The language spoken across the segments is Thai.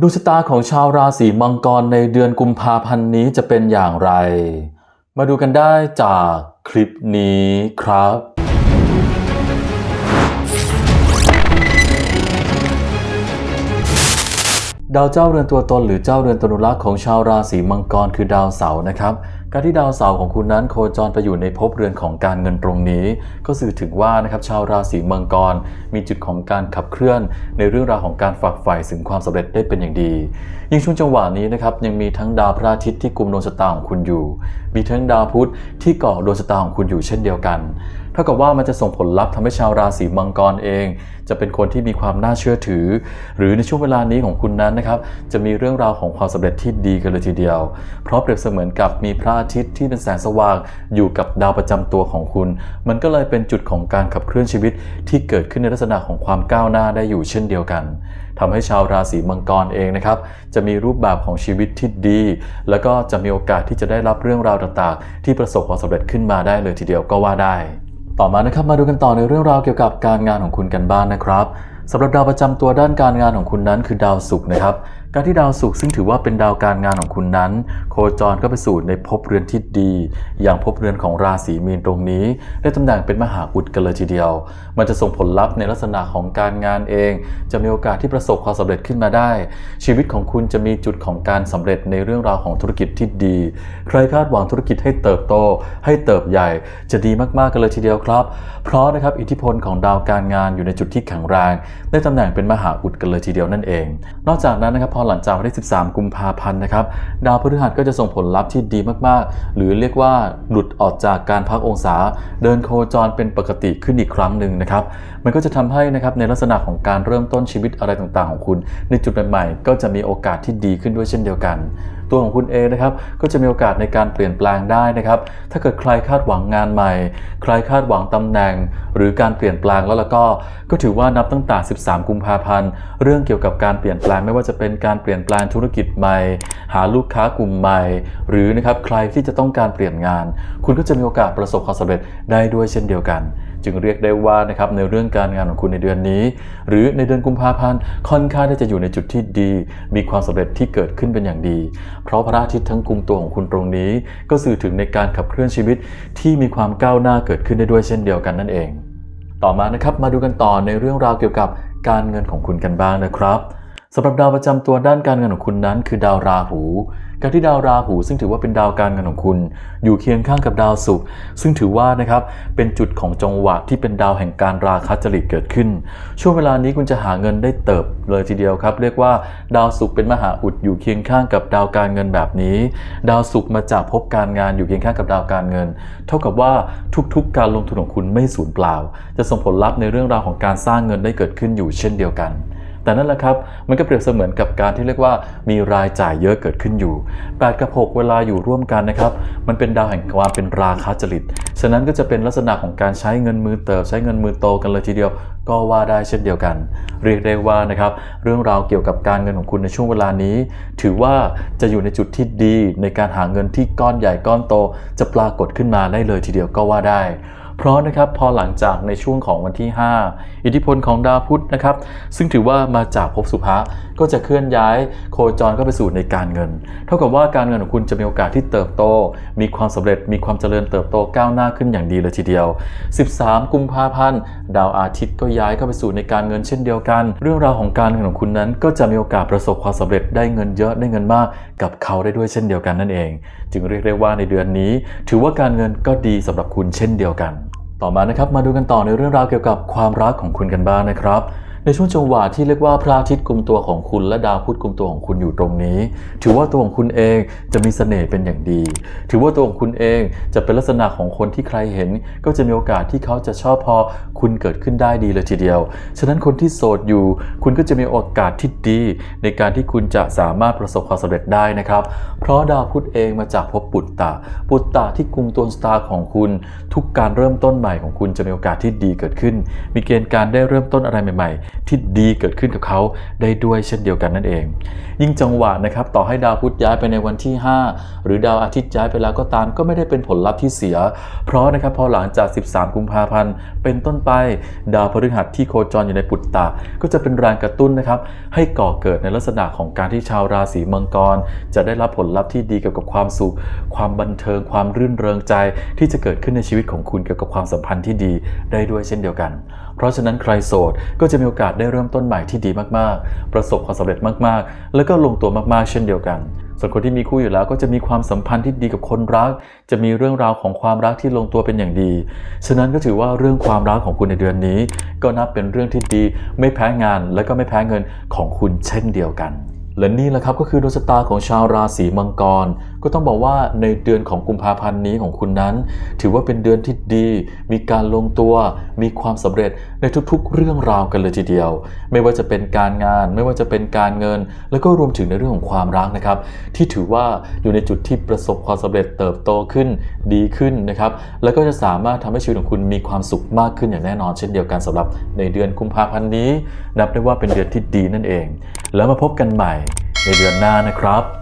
ดวงชะตาของชาวราศีมังกรในเดือนกุมภาพันธ์นี้จะเป็นอย่างไร มาดูกันได้จากคลิปนี้ครับ ดาวเจ้าเรือนตัวตนหรือเจ้าเรือนตนุรักษ์ของชาวราศีมังกรคือดาวเสาร์นะครับ การที่ดาวเสาร์ของคุณนั้นโคจรไปอยู่ในภพเรือนของการเงินตรงนี้ ก็สื่อถึงว่านะครับชาวราศีมังกรมีจุดของการขับเคลื่อน ในเรื่องราวของการฝักใฝ่ถึงความสำเร็จได้เป็นอย่างดียิ่งช่วงจังหวะนี้นะครับยังมีทั้งดาวพระอาทิตย์ที่กุมดวงชะตาของคุณอยู่ มีทั้งดาวพุธที่เกาะดวงชะตาของคุณอยู่เช่นเดียวกัน เท่ากับว่ามันจะส่งผลลัพธ์ทำให้ชาวราศีมังกรเอง จะเป็นคนที่มีความน่าเชื่อถือ หรือในช่วงเวลานี้ของคุณนั้นนะครับจะมีเรื่องราวของความสำเร็จที่ดีกันเลยทีเดียว เพราะเปรียบเสมือนกับมีพระอาทิตย์ที่เป็นแสงสว่างอยู่กับดาวประจำตัวของคุณ มันก็เลยเป็นจุดของการขับเคลื่อนชีวิตที่เกิดขึ้นในลักษณะของความก้าวหน้าได้อยู่เช่นเดียวกันทำให้ชาวราศีมังกรเองนะครับ จะมีรูปแบบของชีวิตที่ดี แล้วก็จะมีโอกาสที่จะได้รับเรื่องราวต่างๆ ที่ประสบความสำเร็จขึ้นมาได้เลยทีเดียวก็ว่าได้ ต่อมานะครับมาดูกันต่อในเรื่องราวเกี่ยวกับการงานของคุณกันบ้างนะครับสำหรับดาวประจำตัวด้านการงานของคุณนั้นคือดาวศุกร์นะครับ การที่ดาวศุกร์ซึ่งถือว่าเป็นดาวการงานของคุณนั้น โคจรก็ไปสู่ในภพเรือนที่ดี อย่างภพเรือนของราศีมีนตรงนี้ได้ตำแหน่งเป็นมหาอุดกันเลยทีเดียว มันจะส่งผลลัพธ์ในลักษณะของการงานเอง จะมีโอกาสที่ประสบความสำเร็จขึ้นมาได้ ชีวิตของคุณจะมีจุดของการสำเร็จในเรื่องราวของธุรกิจที่ดี ใครคาดหวังธุรกิจให้เติบโต ให้เติบใหญ่ จะดีมากๆกันเลยทีเดียวครับ เพราะนะครับอิทธิพลของดาวการงานอยู่ในจุดที่แข็งแรงได้ตำแหน่งเป็นมหาอุดกันเลยทีเดียวนั่นเอง นอกจากนั้นนะครับพอหลังจากวันที่ 13 กุมภาพันธ์นะครับ ดาวพฤหัสก็จะส่งผลลัพธ์ที่ดีมากๆ หรือเรียกว่าหลุดออกจากการพักองศา เดินโคจรเป็นปกติขึ้นอีกครั้งหนึ่งนะครับ มันก็จะทำให้นะครับในลักษณะของการเริ่มต้นชีวิตอะไรต่างๆ ของคุณ ในจุดใหม่ๆก็จะมีโอกาสที่ดีขึ้นด้วยเช่นเดียวกัน ตัวของคุณเองนะครับ ก็จะมีโอกาสในการเปลี่ยนแปลงได้นะครับ ถ้าเกิดใครคาดหวังงานใหม่ ใครคาดหวังตำแหน่ง หรือการเปลี่ยนแปลงแล้วแล้วก็ ก็ถือว่านับตั้งแต่ 13 กุมภาพันธ์ เรื่องเกี่ยวกับการเปลี่ยนแปลงไม่ว่าจะเป็นการเปลี่ยนแปลงธุรกิจใหม่ หาลูกค้ากลุ่มใหม่ หรือนะครับใครที่จะต้องการเปลี่ยนงาน คุณก็จะมีโอกาสประสบความสำเร็จได้ด้วยเช่นเดียวกัน จึงเรียกได้ว่านะครับในเรื่องการงานของคุณในเดือนนี้ หรือในเดือนกุมภาพันธ์ค่อนข้างที่จะอยู่ในจุดที่ดี มีความสำเร็จที่เกิดขึ้นเป็นอย่างดี เพราะพระอาทิตย์ทั้งกุมตัวของคุณตรงนี้ ก็สื่อถึงในการขับเคลื่อนชีวิตที่มีความก้าวหน้าเกิดขึ้นได้ด้วยเช่นเดียวกันนั่นเอง ต่อมานะครับมาดูกันต่อในเรื่องราวเกี่ยวกับการเงินของคุณกันบ้างนะครับสำหรับดาวประจำตัวด้านการเงินของคุณนั้น คือดาวราหู การที่ดาวราหู ซึ่งถือว่าเป็นดาวการเงินของคุณ อยู่เคียงข้างกับดาวศุกร์ซึ่งถือว่านะครับเป็นจุดของจังหวะที่เป็นดาวแห่งการราคะจริตเกิดขึ้น ช่วงเวลานี้คุณจะหาเงินได้เติบเลยทีเดียวครับ เรียกว่าดาวศุกร์เป็นมหาอุดอยู่เคียงข้างกับดาวการเงินแบบนี้ ดาวศุกร์มาจากภพการงานอยู่เคียงข้างกับดาวการเงิน เท่ากับว่าทุกๆ การลงทุนของคุณไม่สูญเปล่า จะส่งผลลัพธ์ในเรื่องราวของการสร้างเงินได้เกิดขึ้นอยู่เช่นเดียวกัน แต่นั่นแหละครับ มันก็เปรียบเสมือนกับการที่เรียกว่ามีรายจ่ายเยอะเกิดขึ้นอยู่ 8 กับ 6 เวลาอยู่ร่วมกันนะครับ มันเป็นดาวแห่งความเป็นราคาจริต ฉะนั้นก็จะเป็นลักษณะของการใช้เงินมือเติบ ใช้เงินมือโตกันเลยทีเดียว ก็ว่าได้เช่นเดียวกัน เรียกได้ว่านะครับเรื่องราวเกี่ยวกับการเงินของคุณในช่วงเวลานี้ ถือว่าจะอยู่ในจุดที่ดีในการหาเงินที่ก้อนใหญ่ก้อนโต จะปรากฏขึ้นมาได้เลยทีเดียวก็ว่าได้ เพราะนะครับพอหลังจากในช่วงของวันที่ 5 อิทธิพลของดาวพุธนะครับ ซึ่งถือว่ามาจากภพสุภะก็จะเคลื่อนย้ายโคจรเข้าไปสู่ในการเงิน เท่ากับว่าการเงินของคุณจะมีโอกาสที่เติบโต มีความสำเร็จมีความเจริญเติบโตก้าวหน้าขึ้นอย่างดีเลยทีเดียว 13 กุมภาพันธ์ดาวอาทิตย์ก็ย้ายเข้าไปสู่ในการเงินเช่นเดียวกัน เรื่องราวของการเงินของคุณนั้น ก็จะมีโอกาสประสบความสำเร็จได้เงินเยอะได้เงินมากกับเขาได้ด้วยเช่นเดียวกันนั่นเอง จึงเรียกได้ว่าในเดือนนี้ ถือว่าการเงินก็ดีสำหรับคุณเช่นเดียวกัน ต่อมานะครับมาดูกันต่อในเรื่องราวเกี่ยวกับความรักของคุณกันบ้างนะครับ ในช่วงจังหวะที่เรียกว่าพระอาทิตย์กุมตัวของคุณ และดาวพุธกุมตัวของคุณอยู่ตรงนี้ ถือว่าตัวของคุณเองจะมีเสน่ห์เป็นอย่างดี ถือว่าตัวของคุณเองจะเป็นลักษณะของคนที่ใครเห็น ก็จะมีโอกาสที่เขาจะชอบพอคุณเกิดขึ้นได้ดีเลยทีเดียว ฉะนั้นคนที่โสดอยู่ คุณก็จะมีโอกาสที่ดี ในการที่คุณจะสามารถประสบความสำเร็จได้นะครับ เพราะดาวพุธเองมาจากภพปุตตะ ปุตตะที่กุมตัวสตาร์ของคุณ ทุกการเริ่มต้นใหม่ของคุณจะมีโอกาสที่ดีเกิดขึ้น มีเกณฑ์การได้เริ่มต้นอะไรใหม่ที่ดีเกิดขึ้นกับเขาได้ด้วยเช่นเดียวกันนั่นเอง ยิ่งจังหวะนะครับต่อให้ดาวพุธย้ายไปในวันที่ 5 หรือดาวอาทิตย์ย้ายไปแล้วก็ตามก็ไม่ได้เป็นผลลัพธ์ที่เสีย เพราะนะครับพอหลังจาก 13 กุมภาพันธ์ เป็นต้นไปดาวพฤหัสที่โคจรอยู่ในปุตตะก็จะเป็นแรงกระตุ้นนะครับให้ก่อเกิดในลักษณะของการที่ชาวราศีมังกร จะได้รับผลลัพธ์ที่ดีเกี่ยวกับความสุข ความบันเทิง ความรื่นเริงใจที่จะเกิดขึ้นในชีวิตของคุณเกี่ยวกับความสัมพันธ์ที่ดีได้ด้วยเช่นเดียวกัน ราะฉะนั้นใครโสดก็จะมีโอกาสได้เริ่มต้นใหม่ที่ดีมากๆ ประสบความสำเร็จมากๆ แล้วก็ลงตัวมากๆ เช่นเดียวกัน ส่วนคนที่มีคู่อยู่แล้วก็จะมีความสัมพันธ์ที่ดีกับคนรัก จะมีเรื่องราวของความรักที่ลงตัวเป็นอย่างดี ฉะนั้นก็ถือว่าเรื่องความรักของคุณในเดือนนี้ ก็นับเป็นเรื่องที่ดี ไม่แพ้งาน และก็ไม่แพ้เงินของคุณเช่นเดียวกัน และนี่แหละครับก็คือดวงชะตาของชาวราศีมังกร ก็ต้องบอกว่าในเดือนของกุมภาพันธ์นี้ของคุณนั้น ถือว่าเป็นเดือนที่ดี มีการลงตัว มีความสำเร็จในทุกๆ เรื่องราวกันเลยทีเดียว ไม่ว่าจะเป็นการงาน ไม่ว่าจะเป็นการเงิน แล้วก็รวมถึงในเรื่องของความรักนะครับ ที่ถือว่าอยู่ในจุดที่ประสบความสำเร็จเติบโตขึ้นดีขึ้นนะครับ แล้วก็จะสามารถทำให้ชีวิตของคุณมีความสุขมากขึ้นอย่างแน่นอน เช่นเดียวกันสำหรับในเดือนกุมภาพันธ์นี้ นับได้ว่าเป็นเดือนที่ดีนั่นเอง แล้วมาพบกันใหม่ในเดือนหน้านะครับ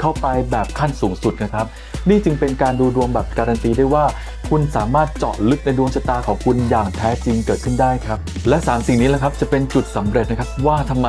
เข้าไปแบบขั้นสูงสุดนะครับ นี่จึงเป็นการดูดวงแบบการันตีได้ว่า คุณสามารถเจาะลึกในดวงชะตาของคุณอย่างแท้จริงเกิดขึ้นได้ครับ และสามสิ่งนี้แหละครับจะเป็นจุดสำเร็จนะครับว่าทำไม